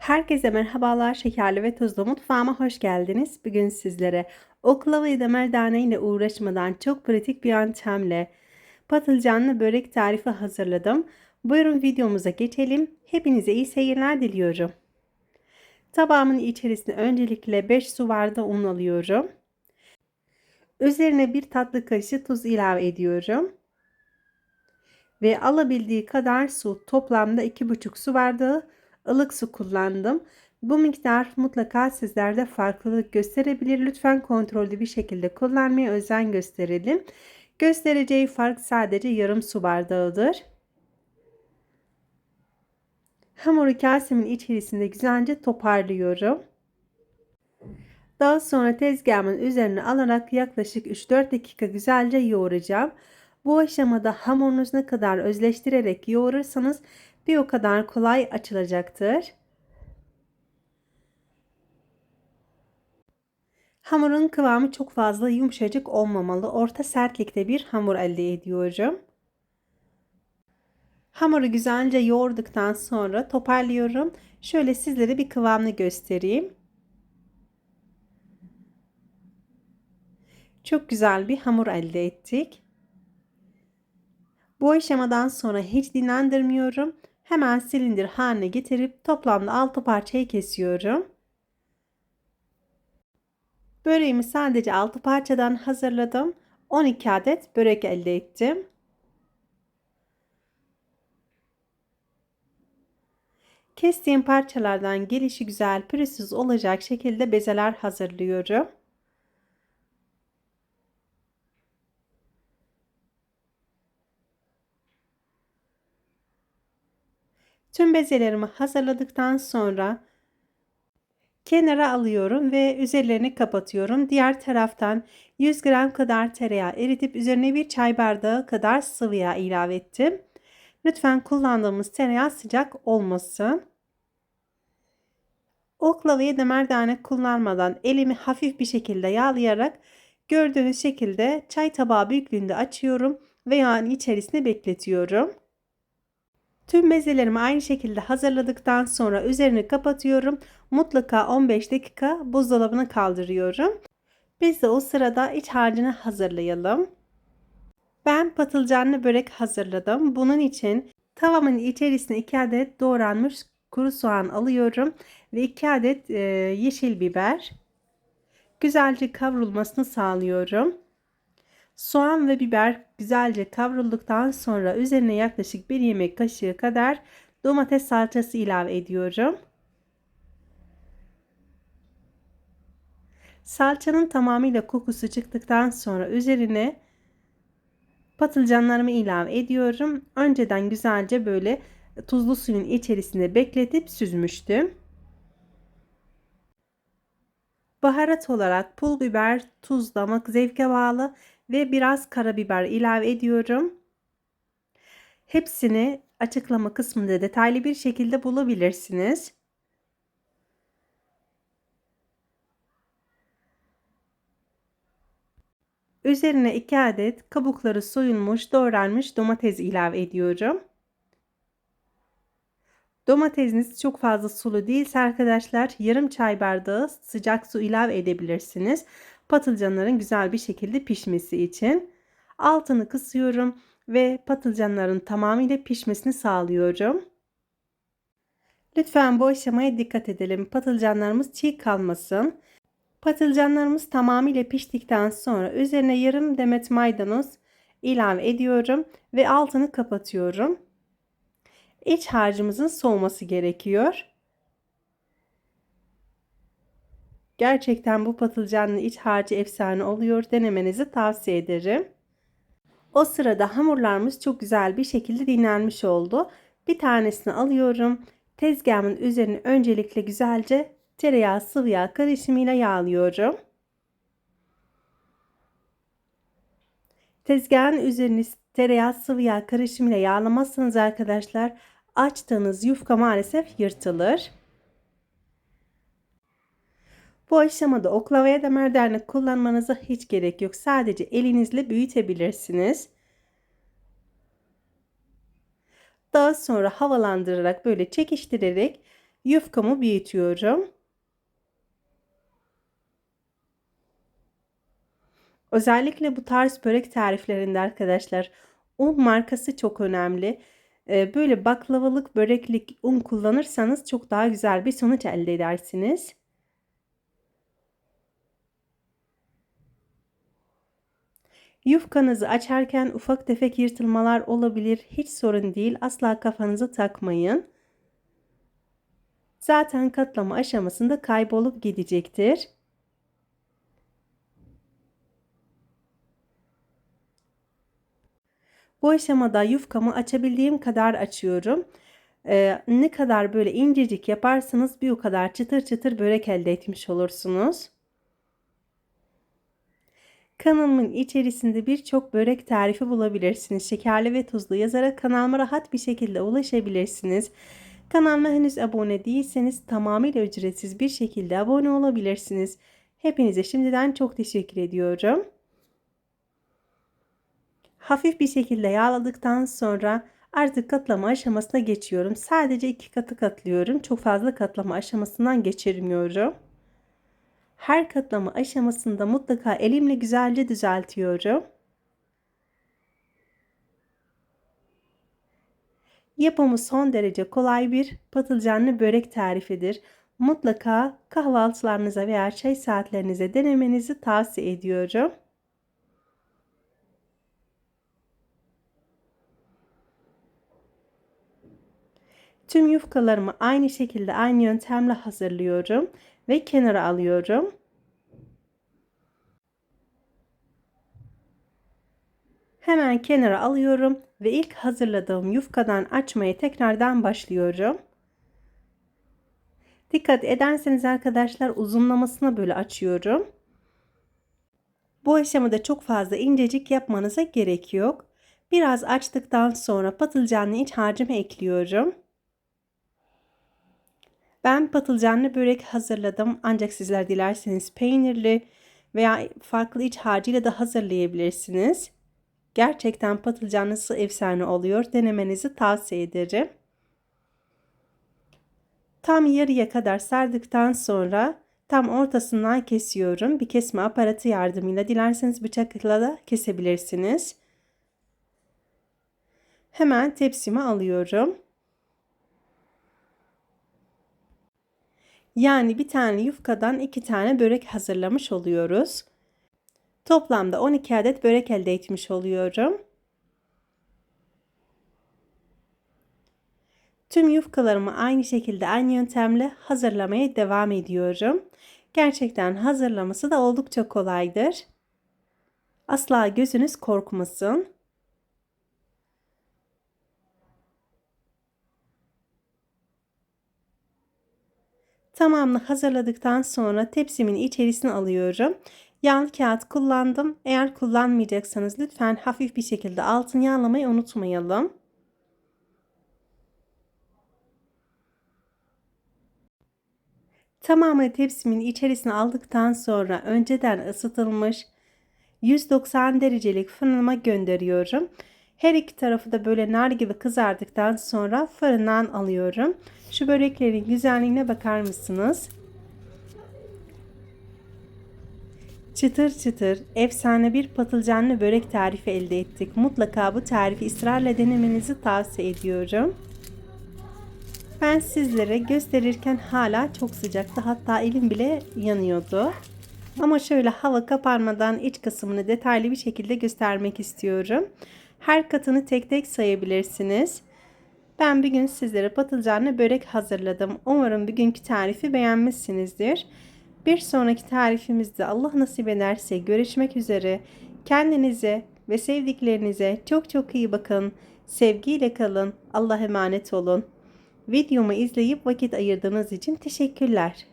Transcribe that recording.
Herkese merhabalar, şekerli ve tuzlu mutfağıma hoş geldiniz. Bugün sizlere oklava ya da merdane ile uğraşmadan çok pratik bir yöntemle patlıcanlı börek tarifi hazırladım. Buyurun videomuza geçelim. Hepinize iyi seyirler diliyorum. Tabağımın içerisine öncelikle 5 su bardağı un alıyorum. Üzerine bir tatlı kaşığı tuz ilave ediyorum. Ve alabildiği kadar su toplamda 2,5 su bardağı ılık su kullandım. Bu miktar mutlaka sizlerde farklılık gösterebilir. Lütfen kontrollü bir şekilde kullanmaya özen gösterelim. Göstereceği fark sadece yarım su bardağıdır. Hamuru kasemin içerisinde güzelce toparlıyorum. Daha sonra tezgahımın üzerine alarak yaklaşık 3-4 dakika güzelce yoğuracağım. Bu aşamada hamurunuzu ne kadar özleştirerek yoğurursanız bir o kadar kolay açılacaktır. Hamurun kıvamı çok fazla yumuşacık olmamalı. Orta sertlikte bir hamur elde ediyorum. Hamuru güzelce yoğurduktan sonra toparlıyorum. Şöyle sizlere bir kıvamını göstereyim. Çok güzel bir hamur elde ettik. Bu aşamadan sonra hiç dinlendirmiyorum. Hemen silindir haline getirip toplamda 6 parçaya kesiyorum. Böreğimi sadece 6 parçadan hazırladım. 12 adet börek elde ettim. Kestiğim parçalardan gelişi güzel pürüzsüz olacak şekilde bezeler hazırlıyorum. Tüm bezelerimi hazırladıktan sonra kenara alıyorum ve üzerlerini kapatıyorum. Diğer taraftan 100 gram kadar tereyağı eritip üzerine bir çay bardağı kadar sıvı yağ ilave ettim. Lütfen kullandığımız tereyağı sıcak olmasın. Oklavayı da merdane kullanmadan elimi hafif bir şekilde yağlayarak gördüğünüz şekilde çay tabağı büyüklüğünde açıyorum ve yağın içerisine bekletiyorum. Tüm bezelerimi aynı şekilde hazırladıktan sonra üzerini kapatıyorum. Mutlaka 15 dakika buzdolabına kaldırıyorum. Biz de o sırada iç harcını hazırlayalım. Ben patlıcanlı börek hazırladım. Bunun için tavamın içerisine 2 adet doğranmış kuru soğan alıyorum ve 2 adet yeşil biber. Güzelce kavrulmasını sağlıyorum. Soğan ve biber güzelce kavrulduktan sonra üzerine yaklaşık bir yemek kaşığı kadar domates salçası ilave ediyorum. Salçanın tamamıyla kokusu çıktıktan sonra üzerine patlıcanlarımı ilave ediyorum. Önceden güzelce böyle tuzlu suyun içerisinde bekletip süzmüştüm. Baharat olarak pul biber, tuz damak zevke bağlı ve biraz karabiber ilave ediyorum. Hepsini açıklama kısmında detaylı bir şekilde bulabilirsiniz. Üzerine 2 adet kabukları soyulmuş doğranmış domates ilave ediyorum. Domatesiniz çok fazla sulu değilse arkadaşlar yarım çay bardağı sıcak su ilave edebilirsiniz patlıcanların güzel bir şekilde pişmesi için. Altını kısıyorum ve patlıcanların tamamıyla pişmesini sağlıyorum. Lütfen bu aşamaya dikkat edelim. Patlıcanlarımız çiğ kalmasın. Patlıcanlarımız tamamıyla piştikten sonra üzerine yarım demet maydanoz ilave ediyorum ve altını kapatıyorum. İç harcımızın soğuması gerekiyor. Gerçekten bu patlıcanlı iç harcı efsane oluyor. Denemenizi tavsiye ederim. O sırada hamurlarımız çok güzel bir şekilde dinlenmiş oldu. Bir tanesini alıyorum. Tezgahımın üzerine öncelikle güzelce tereyağı sıvı yağ karışımıyla yağlıyorum. Tezgahın üzerini tereyağı sıvı yağ karışımıyla yağlamazsanız arkadaşlar açtığınız yufka maalesef yırtılır. Bu aşamada oklavaya da merdane kullanmanıza hiç gerek yok. Sadece elinizle büyütebilirsiniz. Daha sonra havalandırarak böyle çekiştirerek Yufkamı büyütüyorum. Özellikle bu tarz börek tariflerinde arkadaşlar un markası çok önemli. Ee, böyle baklavalık böreklik un kullanırsanız çok daha güzel bir sonuç elde edersiniz. Yufkanızı açarken ufak tefek yırtılmalar olabilir. Hiç sorun değil. Asla kafanızı takmayın. Zaten katlama aşamasında kaybolup gidecektir. Bu aşamada yufkamı açabildiğim kadar açıyorum. Ee, ne kadar böyle incecik yaparsanız bir o kadar çıtır çıtır börek elde etmiş olursunuz. Kanalımın içerisinde birçok börek tarifi bulabilirsiniz. Şekerli ve tuzlu yazarak kanalıma rahat bir şekilde ulaşabilirsiniz. Kanalıma henüz abone değilseniz tamamıyla ücretsiz bir şekilde abone olabilirsiniz. Hepinize şimdiden çok teşekkür ediyorum. Hafif bir şekilde yağladıktan sonra artık katlama aşamasına geçiyorum. Sadece iki katı katlıyorum. Çok fazla katlama aşamasından geçirmiyorum. Her katlama aşamasında mutlaka elimle güzelce düzeltiyorum. Yapımı son derece kolay bir patlıcanlı börek tarifidir. Mutlaka kahvaltılarınıza veya çay saatlerinize denemenizi tavsiye ediyorum. Tüm yufkalarımı aynı şekilde aynı yöntemle hazırlıyorum ve kenara alıyorum. Hemen kenara alıyorum ve ilk hazırladığım yufkadan açmaya tekrardan başlıyorum. Dikkat ederseniz arkadaşlar uzunlamasına böyle açıyorum. Bu aşamada çok fazla incecik yapmanıza gerek yok. Biraz açtıktan sonra patlıcanlı iç harcımı ekliyorum. Ben patlıcanlı börek hazırladım ancak sizler dilerseniz peynirli veya farklı iç harcıyla da hazırlayabilirsiniz. Gerçekten patlıcanlısı efsane oluyor. Denemenizi tavsiye ederim. Tam yarıya kadar sardıktan sonra tam ortasından kesiyorum. Bir kesme aparatı yardımıyla dilerseniz bıçakla da kesebilirsiniz. Hemen tepsime alıyorum. Yani bir tane yufkadan iki tane börek hazırlamış oluyoruz. Toplamda 12 adet börek elde etmiş oluyorum. Tüm yufkalarımı aynı şekilde aynı yöntemle hazırlamaya devam ediyorum. Gerçekten hazırlaması da oldukça kolaydır. Asla gözünüz korkmasın. Tamamını hazırladıktan sonra tepsimin içerisine alıyorum. Yağlı kağıt kullandım. Eğer kullanmayacaksanız lütfen hafif bir şekilde altın yağlamayı unutmayalım. Tamamı tepsimin içerisine aldıktan sonra önceden ısıtılmış 190 derecelik fırınıma gönderiyorum. Her iki tarafı da böyle nar gibi kızardıktan sonra fırından alıyorum. Şu böreklerin güzelliğine bakar mısınız? Çıtır çıtır efsane bir patlıcanlı börek tarifi elde ettik. Mutlaka bu tarifi ısrarla denemenizi tavsiye ediyorum. Ben sizlere gösterirken hala çok sıcaktı. Hatta elim bile yanıyordu. Ama şöyle hava kaparmadan iç kısmını detaylı bir şekilde göstermek istiyorum. Her katını tek tek sayabilirsiniz. Ben bir gün sizlere patlıcanlı börek hazırladım. Umarım bugünkü tarifi beğenmişsinizdir. Bir sonraki tarifimizde Allah nasip ederse görüşmek üzere. Kendinize ve sevdiklerinize çok çok iyi bakın. Sevgiyle kalın. Allah emanet olun. Videomu izleyip vakit ayırdığınız için teşekkürler.